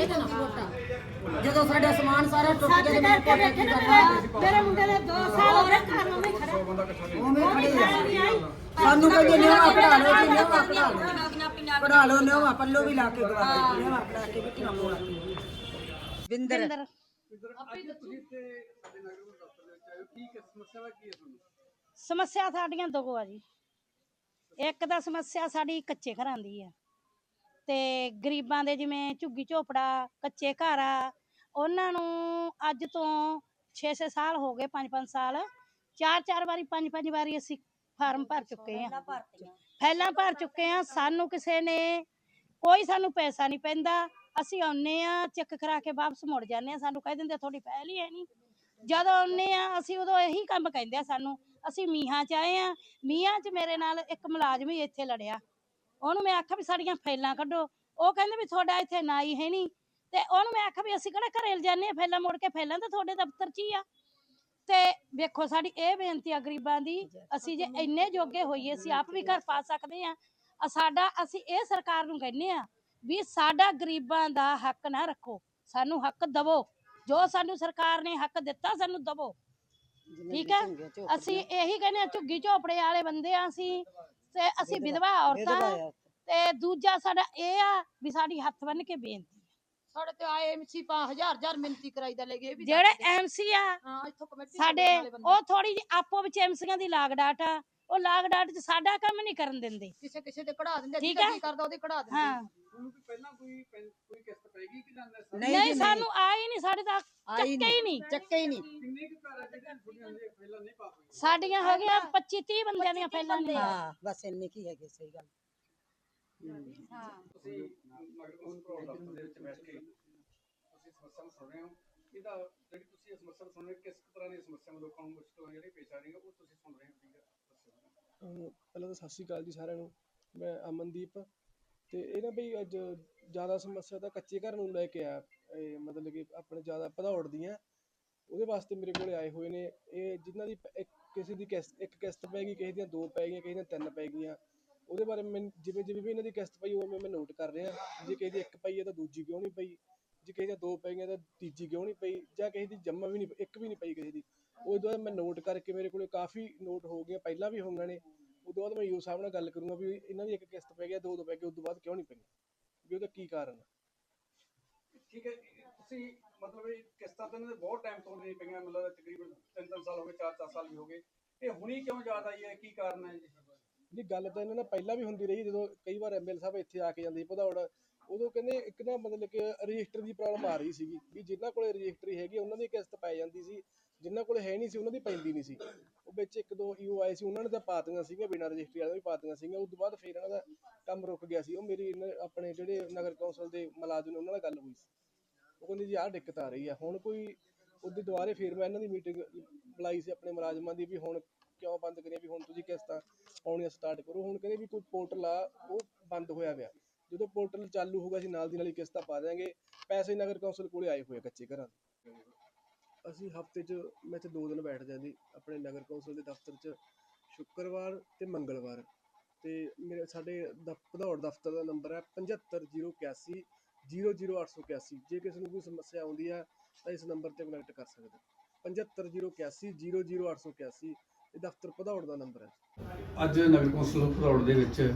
ਵੋਟਾਂ ਜਦੋਂ ਸਾਡਾ ਸਮਾਨ ਸਾਰਾ ਟੁੱਟ ਗਿਆ ਤੇ ਮੈਂ ਕਰਕੇ ਬੈਠੇ ਨੇ ਮੇਰੇ ਮੇਰੇ ਮੁੰਡੇ ਦੇ 2 ਸਾਲ ਹੋ ਗਏ ਘਰ ਨੂੰ ਨਹੀਂ ਖੜਾ ਉਵੇਂ ਖੜੇ ਆ। ਸਾਨੂੰ ਕਹਿੰਦੇ ਨਿਉਆ ਕਢਾ ਲਓ ਜੀ ਨਿਉਆ ਕਢਾ ਲਓ। ਕਢਾ ਲਓ ਪੱਲੋ ਵੀ ਲਾ ਕੇ ਗਵਾ ਦੇ ਨਿਉਆ ਕਢਾ ਕੇ ਵੀ ਕਿਉਂ ਮੋੜਾ ਬਿੰਦਰ ਸਮੱਸਿਆ ਸਾਡੀਆਂ ਦੋ ਆ ਜੀ। ਇੱਕ ਤਾਂ ਸਮੱਸਿਆ ਸਾਡੀ ਕੱਚੇ ਘਰਾਂ ਦੀ ਆ। ਤੇ ਗਰੀਬਾਂ ਦੇ ਜਿਵੇਂ ਝੁੱਗੀ ਝੋਪੜਾ ਕੱਚੇ ਘਰ ਆ ਉਹਨਾਂ ਨੂੰ ਅੱਜ ਤੋਂ 6-6 ਸਾਲ ਹੋ ਗਏ 5-5 ਸਾਲ। ਚਾਰ ਚਾਰ ਵਾਰੀ ਪੰਜ ਪੰਜ ਵਾਰੀ ਅਸੀਂ ਫਾਰਮ ਭਰ ਚੁੱਕੇ ਆ ਪਹਿਲਾਂ ਭਰ ਚੁੱਕੇ ਆ ਸਾਨੂੰ ਕਿਸੇ ਨੇ ਕੋਈ ਸਾਨੂੰ ਪੈਸਾ ਨਹੀਂ ਪੈਂਦਾ। ਅਸੀਂ ਆਉਨੇ ਆ ਚੈੱਕ ਕਰਾ ਕੇ ਵਾਪਸ ਮੁੜ ਜਾਂਦੇ ਆ ਸਾਨੂੰ ਕਹਿ ਦਿੰਦੇ ਤੁਹਾਡੀ ਪਹਿਲ ਹੀ ਹੈ ਨਹੀਂ। ਜਦੋਂ ਆਉਨੇ ਆ ਅਸੀਂ ਉਦੋਂ ਇਹੀ ਕੰਮ ਕਹਿੰਦੇ ਆ ਸਾਨੂੰ। ਅਸੀਂ ਮੀਹਾਂ ਚ ਆਏ ਆ ਮੀਹਾਂ ਚ ਮੇਰੇ ਨਾਲ ਇੱਕ ਮੁਲਾਜ਼ਮ ਹੀ ਇੱਥੇ ਲੜਿਆ। ਉਹਨੂੰ ਮੈਂ ਆਖਿਆ ਵੀ ਸਾਡੀਆਂ ਫਾਈਲਾਂ ਕੱਢੋ। ਉਹ ਕਹਿੰਦੇ ਵੀ ਤੁਹਾਡਾ ਇੱਥੇ ਨਾਈ ਹੈ ਨਹੀਂ ਤੇ ਉਹਨੂੰ ਮੈਂ ਆਖਿਆ ਵੀ ਅਸੀਂ ਕਿਹੜਾ ਘਰੇ ਲਿਜਾਨੇ ਆ ਫਾਈਲਾਂ? ਮੁੜ ਕੇ ਫਾਈਲਾਂ ਤਾਂ ਤੁਹਾਡੇ ਦਫ਼ਤਰ 'ਚ ਹੀ ਆ। ਤੇ ਵੇਖੋ ਸਾਡੀ ਇਹ ਬੇਨਤੀ ਆ ਗਰੀਬਾਂ ਦੀ ਅਸੀਂ ਜੇ ਇੰਨੇ ਜੋਗੇ ਹੋਈਏ ਅਸੀਂ ਆਪ ਵੀ ਘਰ ਪਾ ਸਕਦੇ ਆ। ਸਾਡਾ ਅਸੀਂ ਇਹ ਸਰਕਾਰ ਨੂੰ ਕਹਿੰਨੇ ਆ ਵੀ ਸਾਡਾ ਗਰੀਬਾਂ ਦਾ ਹੱਕ ਨਾ ਰੱਖੋ। ਸਾਨੂੰ ਹੱਕ ਦਵੋ। ਜੋ ਸਾਨੂੰ ਸਰਕਾਰ ਨੇ ਹੱਕ ਦਿੱਤਾ ਸਾਨੂੰ ਦਵੋ। ਠੀਕ ਹੈ? ਅਸੀਂ ਇਹੀ ਕਹਿੰਦੇ ਆ ਝੁੱਗੀ ਝੋਪੜੇ ਵਾਲੇ ਬੰਦੇ ਆ ਅਸੀਂ। ਤੇ ਅਸੀਂ ਵਿਧਵਾ ਔਰਤਾਂ ਤੇ ਦੂਜਾ ਸਾਡਾ ਇਹ ਆ ਵੀ ਸਾਡੀ ਹੱਥ ਬੰਨ ਕੇ ਬੇਨਤੀ ਸਾਡੇ ਤੇ ਆਏ ਐਮਸੀ ਪਾ ਹਜ਼ਾਰ ਹਜ਼ਾਰ ਮਿੰਤੀ ਕਰਾਈ ਦਾ ਲੈ ਗਏ ਵੀ ਜਿਹੜੇ ਐਮਸੀ ਆ ਹਾਂ ਇੱਥੋਂ ਕਮੇਟੀ ਸਾਡੇ ਉਹ ਥੋੜੀ ਜਿਹੀ ਆਪੋ ਵਿੱਚ ਐਮਸੀਆਂ ਦੀ ਲਾਗ ਡਾਟ ਆ। ਉਹ ਲਾਗ ਡਾਟ 'ਚ ਸਾਡਾ ਕੰਮ ਨਹੀਂ ਕਰਨ ਦਿੰਦੇ। ਕਿਸੇ ਕਿਸੇ ਤੇ ਕਢਾ ਦਿੰਦੇ ਠੀਕ ਹੈ। ਕੀ ਕਰਦਾ ਉਹਦੇ ਕਢਾ ਦਿੰਦੇ। ਹਾਂ। ਤੁਹਾਨੂੰ ਵੀ ਪਹਿਲਾਂ ਕੋਈ ਪੈਨ- ਕੋਈ ਕਿਸ਼ਤ ਪੈਗੀ ਕਿ ਜਾਂਦਾ ਨਹੀਂ? ਸਾਨੂੰ ਆਈ ਨਹੀਂ ਸਾਡੇ ਤਾਂ ਆਈ ਚੱਕੇ ਹੀ ਨਹੀਂ। ਚੱਕੇ ਹੀ ਨਹੀਂ। ਕਿੰਨੇ ਕੁ ਘਰ ਆ ਜਿਹੜੇ ਤੁਹਾਡੀਆਂ ਦੇ ਪਹਿਲਾਂ ਨਹੀਂ ਪਾਸ ਹੋਈ ਸਾਡੀਆਂ ਹੋ ਗਈਆਂ 25 30 ਬੰਦਿਆਂ ਦੀਆਂ ਪਹਿਲਾਂ ਨੇ ਹਾਂ ਬਸ ਇੰਨੇ ਕੀ ਹੈਗੇ ਸਹੀ ਗੱਲ। ਤੁਸੀਂ ਕੌਂਸਲ ਪ੍ਰੋਗਰਾਮ ਦਫ਼ਤਰ ਦੇ ਵਿੱਚ ਬੈਠ ਕੇ ਤੁਸੀਂ ਸਮੱਸਿਆ ਨੂੰ ਸੁਣ ਰਹੇ ਹੋ। ਇਹਦਾ ਜਿਹੜੀ ਤੁਸੀਂ ਇਹ ਸਮੱਸਿਆ ਨੂੰ ਸੁਣ ਰਹੇ ਹੋ ਕਿਸ ਤਰ੍ਹਾਂ ਦੀਆਂ ਸਮੱਸਿਆਵਾਂ ਲੋਕਾਂ ਨੂੰ ਮੁਸ਼ਕਲਾਂ ਜਿਹੜੀਆਂ ਪੇਸ਼ ਆ ਰਹੀਆਂ ਉਹ ਤੁਸੀਂ ਸੁਣ ਰਹੇ ਹੋ ਠੀਕ ਹੈ? ਦੱਸੋ। ਅਹ ਪਹਿਲਾਂ ਤਾਂ ਸਤਿ ਸ਼੍ਰੀ ਅਕਾਲ ਜੀ ਸਾਰਿਆਂ ਨੂੰ। ਮੈਂ ਅਮਨਦੀਪ ਅਤੇ ਇਹ ਨਾ ਬਈ ਅੱਜ ਜ਼ਿਆਦਾ ਸਮੱਸਿਆ ਤਾਂ ਕੱਚੇ ਘਰ ਨੂੰ ਲੈ ਕੇ ਆ, ਇਹ ਮਤਲਬ ਕਿ ਆਪਣੇ ਜ਼ਿਆਦਾ ਭਦੌੜ ਦੀਆਂ। ਉਹਦੇ ਵਾਸਤੇ ਮੇਰੇ ਕੋਲ ਆਏ ਹੋਏ ਨੇ। ਇਹ ਜਿਨ੍ਹਾਂ ਦੀ ਇੱਕ, ਕਿਸੇ ਦੀ ਕਿਸ਼ਤ, ਇੱਕ ਕਿਸ਼ਤ ਪੈ ਗਈ, ਕਿਸੇ ਦੀਆਂ ਦੋ ਪੈ ਗਈਆਂ, ਕਿਸੇ ਦੀਆਂ ਤਿੰਨ ਪੈ ਗਈਆਂ। ਉਹਦੇ ਬਾਰੇ ਮੈਂ, ਜਿਵੇਂ ਜਿਵੇਂ ਵੀ ਇਹਨਾਂ ਦੀ ਕਿਸ਼ਤ ਪਈ ਉਵੇਂ ਮੈਂ ਨੋਟ ਕਰ ਰਿਹਾ। ਜੇ ਕਿਸੇ ਦੀ ਇੱਕ ਪਈ ਹੈ ਤਾਂ ਦੂਜੀ ਕਿਉਂ ਨਹੀਂ ਪਈ? ਜੇ ਕਿਸੇ ਦੀਆਂ ਦੋ ਪੈ ਗਈਆਂ ਤਾਂ ਤੀਜੀ ਕਿਉਂ ਨਹੀਂ ਪਈ? ਜਾਂ ਕਿਸੇ ਦੀ ਜੰਮਾ ਵੀ ਨਹੀਂ, ਇੱਕ ਵੀ ਨਹੀਂ ਪਈ ਕਿਸੇ ਦੀ। ਉਹ ਤੋਂ ਬਾਅਦ ਮੈਂ ਨੋਟ ਕਰਕੇ ਮੇਰੇ ਕੋਲੇ ਕਾਫੀ ਨੋਟ ਹੋ ਗਏ ਪਹਿਲਾਂ ਵੀ ਹੋਈਆਂ ਨੇ। ਉਦੋਂ ਬਾਅਦ ਮੈਂ ਯੂ ਸਾਹਿਬ ਨਾਲ ਗੱਲ ਕਰੂੰਗਾ ਵੀ ਇਹਨਾਂ ਦੀ ਇੱਕ ਕਿਸ਼ਤ ਪੈ ਗਿਆ ਦੋ ਦੋ ਪੈ ਗਏ ਉਦੋਂ ਬਾਅਦ ਕਿਉਂ ਨਹੀਂ ਪਈਆਂ? ਵੀ ਉਹਦਾ ਕੀ ਕਾਰਨ ਹੈ ਠੀਕ ਹੈ ਤੁਸੀਂ ਮਤਲਬ ਇਹ ਕਿਸ਼ਤਾਂ ਤਾਂ ਇਹਨਾਂ ਦੇ ਬਹੁਤ ਟਾਈਮ ਤੋਂ ਨਹੀਂ ਪਈਆਂ ਮਤਲਬ ਤਕਰੀਬਨ 3-3 ਸਾਲ ਹੋ ਗਏ 4-4 ਸਾਲ ਵੀ ਹੋ ਗਏ। ਇਹ ਹੁਣੀ ਕਿਉਂ ਯਾਦ ਆਈ ਹੈ? ਕੀ ਕਾਰਨ ਹੈ ਜੀ? ਜੀ ਗੱਲ ਤਾਂ ਇਹਨਾਂ ਨਾਲ ਪਹਿਲਾਂ ਵੀ ਹੁੰਦੀ ਰਹੀ ਜਦੋਂ ਕਈ ਵਾਰ ਐਮਐਲ ਸਾਹਿਬ ਇੱਥੇ ਆ ਕੇ ਜਾਂਦੇ ਭਦੌੜ ਉਦੋਂ ਕਹਿੰਦੇ ਇੱਕ ਨਾ ਮਤਲਬ ਕਿ ਰਜਿਸਟਰ ਦੀ ਪ੍ਰੋਬਲਮ ਆ ਰਹੀ ਸੀਗੀ ਵੀ ਜਿਨ੍ਹਾਂ ਕੋਲੇ ਰਜਿਸਟਰੀ ਹੈਗੀ ਉਹਨਾਂ ਦੀ ਕਿਸ਼ਤ ਪੈ ਜਾਂਦੀ ਸੀ। ਜਿਨ੍ਹਾਂ ਕੋਲ ਹੈ ਨਹੀਂ ਸੀ, ਉਹਨਾਂ ਦੀ ਪੈਂਦੀ ਨਹੀਂ ਸੀ। ਉਹ ਵਿੱਚ ਇੱਕ ਦੋ ਈਓ ਆਏ ਸੀ, ਉਹਨਾਂ ਨੇ ਤਾਂ ਪਾਤੀਆਂ ਸੀਗੀਆਂ, ਬਿਨਾਂ ਰਜਿਸਟਰੀ ਵਾਲੇ ਵੀ ਪਾਤੀਆਂ ਸੀਗੀਆਂ। ਉਸ ਤੋਂ ਬਾਅਦ ਫਿਰ ਇਹਨਾਂ ਦਾ ਕੰਮ ਰੁਕ ਗਿਆ ਸੀ। ਉਹ ਮੇਰੀ ਇਹਨਾਂ- ਆਪਣੇ ਜਿਹੜੇ ਨਗਰ ਕੌਂਸਲ ਦੇ ਮੁਲਾਜ਼ਮ ਨੇ, ਉਹਨਾਂ ਨਾਲ ਗੱਲ ਹੋਈ ਸੀ। ਉਹ ਕਹਿੰਦੇ ਜੀ, ਆਹ ਦਿੱਕਤ ਆ ਰਹੀ ਆ। ਹੁਣ ਕੋਈ ਉਹਦੇ ਦੁਆਰੇ ਫਿਰ ਮੈਂ ਇਹਨਾਂ ਦੀ ਮੀਟਿੰਗ ਬੁਲਾਈ ਸੀ ਆਪਣੇ ਮੁਲਾਜ਼ਮਾਂ ਦੀ ਵੀ ਹੁਣ ਕਿਉਂ ਬੰਦ ਕਰੀਆਂ ਵੀ ਹੁਣ ਤੁਸੀਂ ਕਿਸ਼ਤਾਂ ਪਾਉਣੀਆਂ ਸਟਾਰਟ ਕਰੋ। ਹੁਣ ਕਹਿੰਦੇ ਵੀ ਕੋਈ ਪੋਰਟਲ ਆ, ਉਹ ਬੰਦ ਹੋਇਆ ਪਿਆ। ਜਦੋਂ ਪੋਰਟਲ ਚਾਲੂ ਹੋਊਗਾ ਅਸੀਂ ਨਾਲ ਦੀ ਨਾਲ ਹੀ ਕਿਸ਼ਤਾਂ ਪਾ ਦਿਆਂਗੇ। ਪੈਸੇ ਨਗਰ ਕੌਂਸਲ ਕੋਲੇ ਆਏ ਹੋਏ ਆ ਕੱਚੇ ਘਰਾਂ ਦੇ। ਅਸੀਂ ਹਫ਼ਤੇ 'ਚ, ਮੈਂ ਤੇ ਦੋ ਦਿਨ ਬੈਠ ਜਾਂਦੀ ਆਪਣੇ ਨਗਰ ਕੌਂਸਲ ਦੇ ਦਫ਼ਤਰ 'ਚ, ਸ਼ੁੱਕਰਵਾਰ ਤੇ ਮੰਗਲਵਾਰ। ਤੇ ਮੇਰੇ, ਸਾਡੇ ਦਫ਼- ਭਦੌੜ ਦਫ਼ਤਰ ਦਾ ਨੰਬਰ ਹੈ 75081 00881 ਜੇ ਕਿਸੇ ਨੂੰ ਕੋਈ ਸਮੱਸਿਆ ਆਉਂਦੀ ਹੈ, ਤਾਂ ਇਸ ਨੰਬਰ ਤੇ ਕਨੈਕਟ ਕਰ ਸਕਦੇ। ਹੋ 75081 00881 ਇਹ ਦਫ਼ਤਰ ਭਦੌੜ ਦਾ ਨੰਬਰ ਹੈ। ਅੱਜ ਨਗਰ ਕੌਂਸਲ ਭਦੌੜ ਦੇ ਵਿੱਚ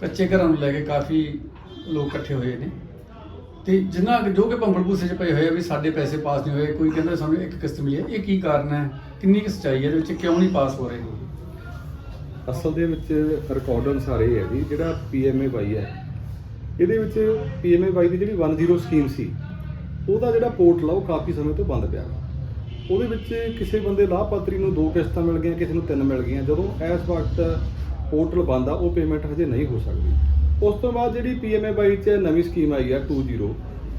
ਕੱਚੇ ਘਰਾਂ ਨੂੰ ਲੈ ਕੇ ਕਾਫੀ ਲੋਕ ਇਕੱਠੇ ਹੋਏ ਨੇ। ਤੇ ਜਿੰਨਾ ਜੋ ਕਿ ਭੰਬਲ ਭੂਸੇ 'ਚ ਪਏ ਹੋਏ ਆ ਵੀ ਸਾਡੇ ਪੈਸੇ ਪਾਸ ਨਹੀਂ ਹੋਏ, ਕੋਈ ਕਹਿੰਦਾ ਸਾਨੂੰ ਇੱਕ ਕਿਸ਼ਤ ਮਿਲੀ ਹੈ। ਇਹ ਕੀ ਕਾਰਨ ਹੈ? ਕਿੰਨੀ ਕੁ ਸੱਚਾਈ ਹੈ? ਇਹਦੇ ਵਿੱਚ ਕਿਉਂ ਨਹੀਂ ਪਾਸ ਹੋ ਰਹੇ ਅਸਲ ਦੇ ਵਿੱਚ ਰਿਕਾਰਡ ਅਨੁਸਾਰ ਇਹ ਹੈ ਜੀ ਜਿਹੜਾ ਪੀਐਮਏ ਵਾਈ ਹੈ, ਇਹਦੇ ਵਿੱਚ ਪੀਐਮਏ ਵਾਈ ਦੀ ਜਿਹੜੀ 10 ਸਕੀਮ ਸੀ, ਉਹਦਾ ਜਿਹੜਾ ਪੋਰਟਲ ਆ ਉਹ ਕਾਫੀ ਸਮੇਂ ਤੋਂ ਬੰਦ ਪਿਆ। ਉਹਦੇ ਵਿੱਚ ਕਿਸੇ ਬੰਦੇ ਲਾਭਪਾਤਰੀ ਨੂੰ ਦੋ ਕਿਸ਼ਤਾਂ ਮਿਲ ਗਈਆਂ, ਕਿਸੇ ਨੂੰ ਤਿੰਨ ਮਿਲ ਗਈਆਂ। ਜਦੋਂ ਇਸ ਵਕਤ ਪੋਰਟਲ ਬੰਦ ਆ, ਉਹ ਪੇਮੈਂਟ ਹਜੇ ਨਹੀਂ ਹੋ ਸਕਦੀ। ਉਸ ਤੋਂ ਬਾਅਦ ਜਿਹੜੀ ਪੀਐਮਏ ਬਾਈ 'ਚ ਨਵੀਂ ਸਕੀਮ ਆਈ ਆ 20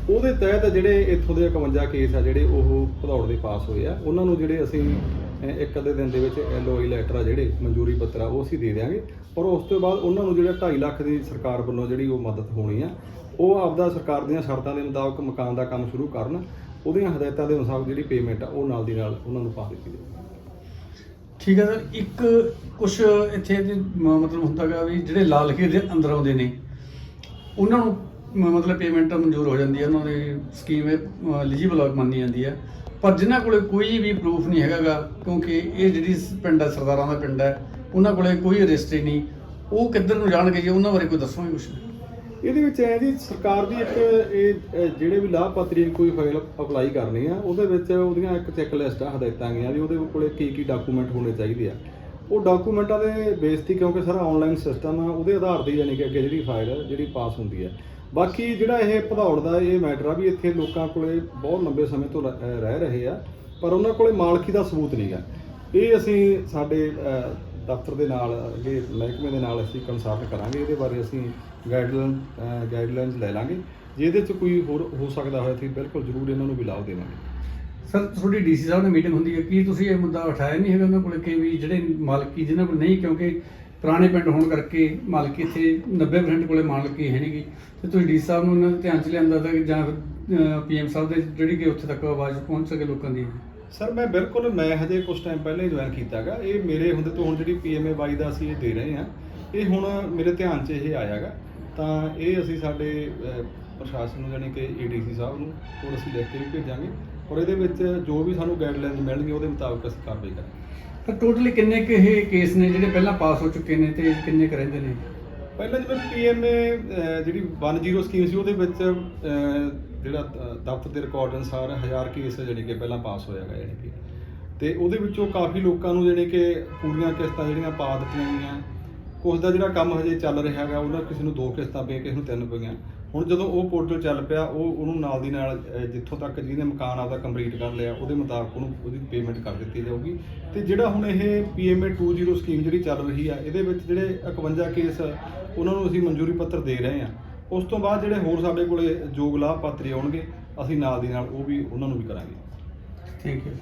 ਉਹਦੇ ਤਹਿਤ ਜਿਹੜੇ ਇੱਥੋਂ ਦੇ 51 ਕੇਸ ਆ ਜਿਹੜੇ ਉਹ ਭਦੌੜ ਦੇ ਪਾਸ ਹੋਏ ਆ, ਉਹਨਾਂ ਨੂੰ ਜਿਹੜੇ ਅਸੀਂ ਇੱਕ ਅੱਧੇ ਦਿਨ ਦੇ ਵਿੱਚ ਐਲਓਆਈ ਲੈਟਰ ਆ ਜਿਹੜੇ, ਮਨਜ਼ੂਰੀ ਪੱਤਰ ਆ, ਉਹ ਅਸੀਂ ਦੇ ਦਿਆਂਗੇ। ਔਰ ਉਸ ਤੋਂ ਬਾਅਦ ਉਹਨਾਂ ਨੂੰ ਜਿਹੜਾ 2.5 ਲੱਖ ਦੀ ਸਰਕਾਰ ਵੱਲੋਂ ਜਿਹੜੀ ਉਹ ਮਦਦ ਹੋਣੀ ਆ, ਉਹ ਆਪਦਾ ਸਰਕਾਰ ਦੀਆਂ ਸ਼ਰਤਾਂ ਦੇ ਮੁਤਾਬਕ ਮਕਾਨ ਦਾ ਕੰਮ ਸ਼ੁਰੂ ਕਰਨ, ਉਹਦੀਆਂ ਹਦਾਇਤਾਂ ਦੇ ਅਨੁਸਾਰ ਜਿਹੜੀ ਪੇਮੈਂਟ ਆ, ਉਹ ਨਾਲ ਦੀ ਨਾਲ ਉਹਨਾਂ ਨੂੰ ਪਾ ਦਿੱਤੀ ਜਾਵੇ ਠੀਕ ਹੈ ਸਰ, ਇੱਕ ਕੁਝ ਇੱਥੇ ਦੇ ਮ- ਮਤਲਬ ਹੁੰਦਾ ਗਾ ਵੀ ਜਿਹੜੇ ਲਾਲ ਖੇਤ ਦੇ ਅੰਦਰ ਆਉਂਦੇ ਨੇ, ਉਹਨਾਂ ਨੂੰ ਮ- ਮਤਲਬ ਪੇਮੈਂਟ ਮਨਜ਼ੂਰ ਹੋ ਜਾਂਦੀ ਹੈ, ਉਹਨਾਂ ਦੀ ਸਕੀਮ ਐਲੀਜੀਬਲ ਮੰਨੀ ਜਾਂਦੀ ਹੈ। ਪਰ ਜਿਨ੍ਹਾਂ ਕੋਲੇ ਕੋਈ ਵੀ ਪ੍ਰੂਫ ਨਹੀਂ ਹੈਗਾਗਾ ਕਿਉਂਕਿ ਇਹ ਜਿਹੜੀ ਸ- ਪਿੰਡ ਹੈ, ਸਰਦਾਰਾਂ ਦਾ ਪਿੰਡ ਹੈ, ਉਹਨਾਂ ਕੋਲੇ ਕੋਈ ਰਜਿਸਟਰੀ ਨਹੀਂ। ਉਹ ਕਿੱਧਰ ਨੂੰ ਜਾਣਗੇ ਜੀ, ਉਹਨਾਂ ਬਾਰੇ ਕੋਈ ਦੱਸੋਗੇ ਕੁਛ? ਇਹਦੇ ਵਿੱਚ ਐ ਜੀ, ਸਰਕਾਰ ਦੀ ਇੱਕ ਇਹ ਜਿਹੜੇ ਵੀ ਲਾਭਪਾਤਰੀ ਨੇ ਕੋਈ ਫਾਈਲ ਅਪਲਾਈ ਕਰਨੀ ਆ, ਉਹਦੇ ਵਿੱਚ ਉਹਦੀਆਂ ਇੱਕ ਚੈੱਕ ਲਿਸਟ ਆ, ਹਦਾਇਤਾਂ ਗਈਆਂ ਵੀ ਉਹਦੇ ਕੋਲੇ ਕੀ ਕੀ ਡਾਕੂਮੈਂਟ ਹੋਣੇ ਚਾਹੀਦੇ ਆ। ਉਹ ਡਾਕੂਮੈਂਟਾਂ ਦੇ ਬੇਸ ਤੇ ਕਿਉਂਕਿ ਸਾਰਾ ਆਨਲਾਈਨ ਸਿਸਟਮ ਆ, ਉਹਦੇ ਆਧਾਰ ਤੇ ਯਾਨੀ ਕਿ ਅੱਗੇ ਜਿਹੜੀ ਫਾਈਲ ਜਿਹੜੀ ਪਾਸ ਹੁੰਦੀ ਹੈ ਬਾਕੀ ਜਿਹੜਾ ਇਹ ਭਦੌੜ ਦਾ ਇਹ ਮੈਟਰ ਆ ਵੀ ਇੱਥੇ ਲੋਕਾਂ ਕੋਲੇ ਬਹੁਤ ਲੰਬੇ ਸਮੇਂ ਤੋਂ ਰਹਿ ਰਹੇ ਆ, ਪਰ ਉਹਨਾਂ ਕੋਲੇ ਮਾਲਕੀ ਦਾ ਸਬੂਤ ਨਹੀਂ ਆ। ਇਹ ਅਸੀਂ ਸਾਡੇ ਦਫ਼ਤਰ ਦੇ ਨਾਲ, ਅੱਗੇ ਮਹਿਕਮੇ ਦੇ ਨਾਲ ਅਸੀਂ ਕੰਸਲਟ ਕਰਾਂਗੇ, ਇਹਦੇ ਬਾਰੇ ਅਸੀਂ ਗਾਈਡਲਾਈਨ ਗਾਈਡਲਾਈਨਸ ਲੈ ਲਾਂਗੇ। ਜੇ ਇਹਦੇ ਚ ਕੋਈ ਹੋਰ ਹੋ ਸਕਦਾ ਹੋਇਆ ਤਾਂ ਬਿਲਕੁਲ ਜ਼ਰੂਰ ਇਹਨਾਂ ਨੂੰ ਵੀ ਲਾਭ ਦੇਵਾਂਗੇ। ਸਰ ਤੁਹਾਡੀ ਡੀਸੀ ਸਾਹਿਬ ਨਾਲ ਮੀਟਿੰਗ ਹੁੰਦੀ ਹੈ ਕੀ ਤੁਸੀਂ ਇਹ ਮੁੱਦਾ ਉਠਾਇਆ ਨਹੀਂ ਹੈਗਾ ਉਹਨਾਂ ਕੋਲੇ ਕਿ ਵੀ ਜਿਹੜੇ ਮਾਲਕੀ ਜਿਨ੍ਹਾਂ ਕੋਲ ਨਹੀਂ ਕਿਉਂਕਿ ਪੁਰਾਣੇ ਪਿੰਡ ਹੋਣ ਕਰਕੇ ਮਾਲਕੀ ਇੱਥੇ 90% ਕੋਲੇ ਮਾਲਕੀ ਹੈ ਨਹੀਂਗੀ ਤੇ ਤੁਸੀਂ ਡੀਸੀ ਸਾਹਿਬ ਨੂੰ ਉਹਨਾਂ ਦੇ ਧਿਆਨ ਚ ਲਿਆਂਦਾ ਤਾਂ ਕਿ ਜਾਂ ਪੀਐਮ ਸਾਹਿਬ ਦੇ ਜਿਹੜੀ ਕਿ ਉੱਥੇ ਤੱਕ ਆਵਾਜ਼ ਪਹੁੰਚ ਸਕੇ ਲੋਕਾਂ ਦੀ? ਸਰ ਮੈਂ ਬਿਲਕੁਲ ਮੈਂ ਹਜੇ ਕੁਝ ਟਾਈਮ ਪਹਿਲਾਂ ਹੀ ਜੁਆਇਨ ਕੀਤਾਗਾ ਇਹ ਮੇਰੇ ਹੁੰਦੇ ਤੋਂ ਹੁਣ ਜਿਹੜੀ ਪੀਐਮਏ ਬਾਈ ਦਾ ਅਸੀਂ ਇਹ ਦੇ ਰਹੇ ਹਾਂ ਇਹ ਹੁਣ ਮੇਰੇ ਧਿਆਨ 'ਚ ਇਹ ਆਇਆਗਾ ਤਾਂ ਇਹ ਅਸੀਂ ਸਾਡੇ ਪ੍ਰਸ਼ਾਸਨ ਨੂੰ ਜਾਣੀ ਕਿ ਏਡੀਸੀ ਸਾਹਿਬ ਨੂੰ ਹੋਰ ਅਸੀਂ ਲਿਖ ਕੇ ਵੀ ਭੇਜਾਂਗੇ ਔਰ ਇਹਦੇ ਵਿੱਚ ਜੋ ਵੀ ਸਾਨੂੰ ਗਾਈਡਲਾਈਨਸ ਮਿਲਣਗੀਆਂ ਉਹਦੇ ਮੁਤਾਬਕ ਅਸੀਂ ਕਾਰਵਾਈ ਕਰਾਂਗੇ। ਤਾਂ ਟੋਟਲੀ ਕਿੰਨੇ ਕੁ ਇਹ ਕੇਸ ਨੇ ਜਿਹੜੇ ਪਹਿਲਾਂ ਪਾਸ ਹੋ ਚੁੱਕੇ ਨੇ ਤੇ ਕਿੰਨੇ ਕੁ ਰਹਿੰਦੇ ਨੇ? ਪਹਿਲਾਂ ਜਿਵੇਂ ਪੀਐਮਏ ਜਿਹੜੀ 10 ਸਕੀਮ ਸੀ ਉਹਦੇ ਵਿੱਚ ਜਿਹੜਾ ਦਫ਼ਤਰ ਦੇ ਰਿਕਾਰਡ ਅਨੁਸਾਰ 1000 ਕੇਸ ਜਿਹੜੀ ਕਿ ਪਹਿਲਾਂ ਪਾਸ ਹੋਇਆਗਾ ਜਾਣੀ ਕਿ। ਤੇ ਉਹਦੇ ਵਿੱਚੋਂ ਕਾਫੀ ਲੋਕਾਂ ਨੂੰ ਜਿਹੜੇ ਕਿ ਪੂਰੀਆਂ ਕਿਸ਼ਤਾਂ ਜਿਹੜੀਆਂ ਪਾ ਦਿੱਤੀਆਂ ਗਈਆਂ। ਉਸ ਦਾ ਜਿਹੜਾ ਕੰਮ ਹਜੇ ਚੱਲ ਰਿਹਾ ਹੈਗਾ ਉਹਨਾਂ ਕਿਸੇ ਨੂੰ ਦੋ ਕਿਸ਼ਤਾਂ ਪਈਆਂ, ਕਿਸੇ ਨੂੰ ਤਿੰਨ ਪਈਆਂ। ਹੁਣ ਜਦੋਂ ਉਹ ਪੋਰਟਲ ਚੱਲ ਪਿਆ, ਉਹ ਉਹਨੂੰ ਨਾਲ ਦੀ ਨਾਲ ਜਿੱਥੋਂ ਤੱਕ ਜਿਹਨੇ ਮਕਾਨ ਆਪਦਾ ਕੰਪਲੀਟ ਕਰ ਲਿਆ, ਉਹਦੇ ਮੁਤਾਬਕ ਉਹਨੂੰ ਉਹਦੀ ਪੇਮੈਂਟ ਕਰ ਦਿੱਤੀ ਜਾਊਗੀ। ਤੇ ਜਿਹੜਾ ਹੁਣ ਇਹ ਪੀਐਮਏ 20 ਸਕੀਮ ਜਿਹੜੀ ਚੱਲ ਰਹੀ ਆ, ਇਹਦੇ ਵਿੱਚ ਜਿਹੜੇ 51 ਕੇਸ ਉਹਨਾਂ ਨੂੰ ਅਸੀਂ ਮਨਜ਼ੂਰੀ ਪੱਤਰ ਦੇ ਰਹੇ ਹਾਂ ਉਸ ਤੋਂ ਬਾਅਦ ਜਿਹੜੇ ਹੋਰ ਸਾਡੇ ਕੋਲੇ ਯੋਗ ਲਾਭਪਾਤਰੀ ਆਉਣਗੇ, ਅਸੀਂ ਨਾਲ ਦੀ ਨਾਲ ਉਹ ਵੀ ਉਹਨਾਂ ਨੂੰ ਵੀ ਕਰਾਂਗੇ। Thank you